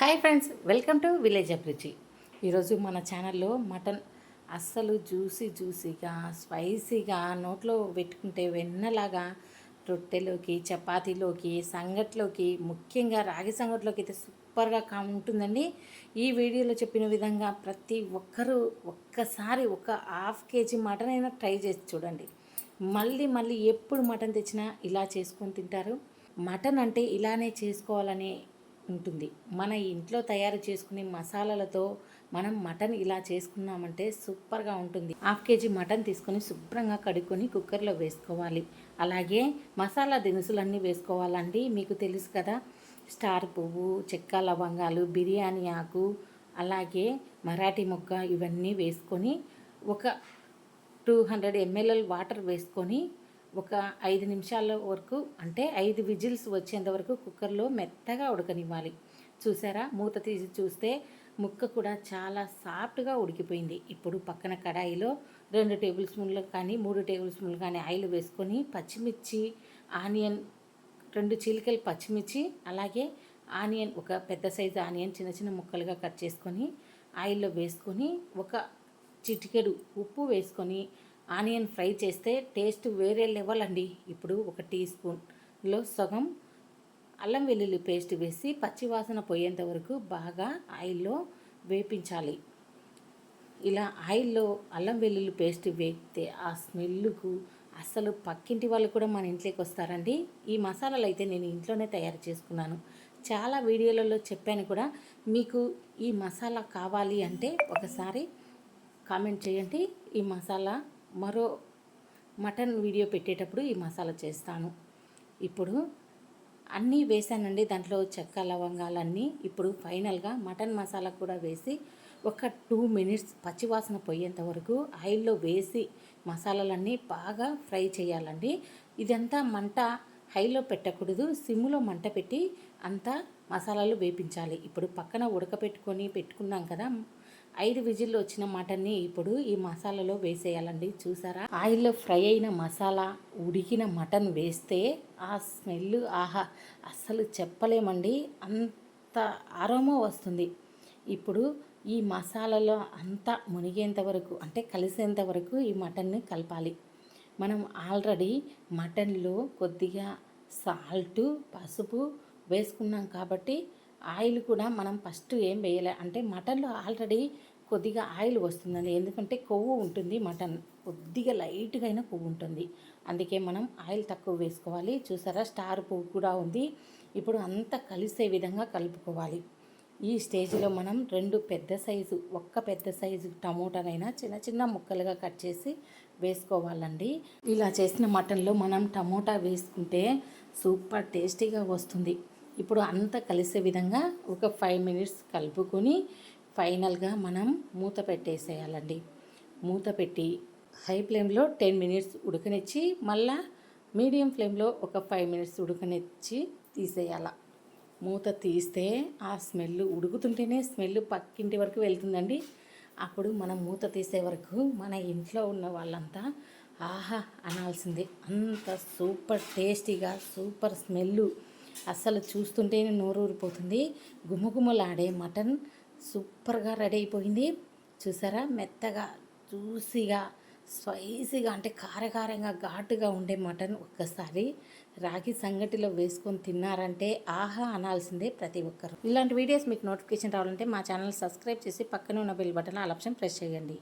Hi friends welcome to village Abhiruchi. ఈరోజు మన ఛానల్లో మటన్ అస్సలు జ్యూసీ జ్యూసీగా స్పైసీగా నోట్లో పెట్టుకుంటే వెన్నలాగా రొట్టెలోకి చపాతీలోకి సంగట్లోకి ముఖ్యంగా రాగి సంగట్లోకి అయితే సూపర్గా కా ఉంటుందండి ఈ వీడియోలో చెప్పిన విధంగా ప్రతి ఒక్కరూ ఒక్కసారి ఒక హాఫ్ కేజీ మటన్ అయినా ట్రై చేసి చూడండి. మళ్ళీ మళ్ళీ ఎప్పుడు మటన్ తెచ్చినా ఇలా చేసుకొని తింటారు. మటన్ అంటే ఇలానే చేసుకోవాలని ఉంటుంది. మన ఇంట్లో తయారు చేసుకునే మసాలాలతో మనం మటన్ ఇలా చేసుకున్నామంటే సూపర్గా ఉంటుంది. హాఫ్ కేజీ మటన్ తీసుకొని శుభ్రంగా కడుక్కొని కుక్కర్లో వేసుకోవాలి. అలాగే మసాలా దినుసులన్నీ వేసుకోవాలండి. మీకు తెలుసు కదా స్టార్ పువ్వు చెక్క లవంగాలు బిర్యానీ ఆకు అలాగే మరాఠీ మొగ్గ ఇవన్నీ వేసుకొని ఒక టూ హండ్రెడ్ ఎంఎల్ఎల్ వాటర్ వేసుకొని ఒక ఐదు నిమిషాల వరకు అంటే ఐదు విజిల్స్ వచ్చేంత వరకు కుక్కర్లో మెత్తగా ఉడకనివ్వాలి. చూసారా? మూత తీసి చూస్తే ముక్క కూడా చాలా సాఫ్ట్గా ఉడికిపోయింది. ఇప్పుడు పక్కన కడాయిలో రెండు టేబుల్ స్పూన్లు కానీ మూడు టేబుల్ స్పూన్లు కానీ ఆయిల్ వేసుకొని పచ్చిమిర్చి ఆనియన్ రెండు చీలికలు పచ్చిమిర్చి అలాగే ఆనియన్ ఒక పెద్ద సైజు ఆనియన్ చిన్న చిన్న ముక్కలుగా కట్ చేసుకొని ఆయిల్లో వేసుకొని ఒక చిటికెడు ఉప్పు వేసుకొని ఆనియన్ ఫ్రై చేస్తే టేస్ట్ వేరే లెవెల్ అండి. ఇప్పుడు ఒక టీ స్పూన్లో సగం అల్లం వెల్లుల్లి పేస్ట్ వేసి పచ్చివాసన పోయేంత వరకు బాగా ఆయిల్లో వేపించాలి. ఇలా ఆయిల్లో అల్లం వెల్లుల్లి పేస్ట్ వేపితే ఆ స్మెల్కు అసలు పక్కింటి వాళ్ళు కూడా మన ఇంట్లోకి వస్తారండి. ఈ మసాలాలు అయితే నేను ఇంట్లోనే తయారు చేసుకున్నాను. చాలా వీడియోలలో చెప్పాను కూడా మీకు ఈ మసాలా కావాలి అంటే ఒకసారి కామెంట్ చేయండి. ఈ మసాలా మరో మటన్ వీడియో పెట్టేటప్పుడు ఈ మసాలా చేస్తాను. ఇప్పుడు అన్నీ వేసానండి. దాంట్లో చెక్క లవంగాలన్నీ ఇప్పుడు ఫైనల్గా మటన్ మసాలా కూడా వేసి ఒక టూ మినిట్స్ పచ్చివాసన పోయేంత వరకు ఆయిల్లో వేసి మసాలాలన్నీ బాగా ఫ్రై చేయాలండి. ఇదంతా మంట హైలో పెట్టకూడదు. సిమ్లో మంట పెట్టి అంతా మసాలాలు వేపించాలి. ఇప్పుడు పక్కన ఉడకపెట్టుకొని పెట్టుకున్నాం కదా ఐదు విజిల్లు వచ్చిన మటన్ని ఇప్పుడు ఈ మసాలాలో వేసేయాలండి. చూసారా? ఆయిల్లో ఫ్రై అయిన మసాలా ఉడికిన మటన్ వేస్తే ఆ స్మెల్ ఆహా అస్సలు చెప్పలేమండి. అంత ఆరోమో వస్తుంది. ఇప్పుడు ఈ మసాలాలో అంతా మునిగేంత వరకు అంటే కలిసేంత వరకు ఈ మటన్ని కలపాలి. మనం ఆల్రెడీ మటన్లో కొద్దిగా సాల్టు పసుపు వేసుకున్నాం కాబట్టి ఆయిల్ కూడా మనం ఫస్ట్ ఏం వేయలే? అంటే మటన్లో ఆల్రెడీ కొద్దిగా ఆయిల్ వస్తుందండి. ఎందుకంటే కొవ్వు ఉంటుంది మటన్. కొద్దిగా లైట్గా అయినా కొవ్వు ఉంటుంది. అందుకే మనం ఆయిల్ తక్కువ వేసుకోవాలి. చూసారా? స్టార్ పువ్వు కూడా ఉంది. ఇప్పుడు అంతా కలిసే విధంగా కలుపుకోవాలి. ఈ స్టేజ్లో మనం రెండు పెద్ద సైజు ఒక్క పెద్ద సైజు టమోటానైనా చిన్న చిన్న ముక్కలుగా కట్ చేసి వేసుకోవాలండి. ఇలా చేసిన మటన్లో మనం టమోటా వేసుకుంటే సూపర్ టేస్టీగా వస్తుంది. ఇప్పుడు అంతా కలిసే విధంగా ఒక ఫైవ్ మినిట్స్ కలుపుకొని ఫైనల్గా మనం మూత పెట్టేసేయాలండి. మూత పెట్టి హై ఫ్లేమ్లో టెన్ మినిట్స్ ఉడకనిచ్చి మళ్ళా మీడియం ఫ్లేమ్లో ఒక ఫైవ్ మినిట్స్ ఉడకనిచ్చి తీసేయాల. మూత తీస్తే ఆ స్మెల్ ఉడుకుతుంటేనే స్మెల్ పక్కింటి వరకు వెళ్తుందండి. అప్పుడు మనం మూత తీసే వరకు మన ఇంట్లో ఉన్న వాళ్ళంతా ఆహా! అనాల్సిందే. అంత సూపర్ టేస్టీగా సూపర్ స్మెల్ అస్సలు చూస్తుంటేనే నోరు ఊరిపోతుంది గుమగుమలాడే మటన్ సూపర్గా రెడీ అయిపోయింది. చూసారా? మెత్తగా జ్యూసీగా స్పైసీగా అంటే కారకారంగా ఘాటుగా ఉండే మటన్ ఒక్కసారి రాగి సంగటిలో వేసుకొని తిన్నారంటే ఆహా అనాల్సిందే ప్రతి ఒక్కరు. ఇలాంటి వీడియోస్ మీకు నోటిఫికేషన్ రావాలంటే మా ఛానల్ సబ్స్క్రైబ్ చేసి పక్కనే ఉన్న bell button all option press చేయండి.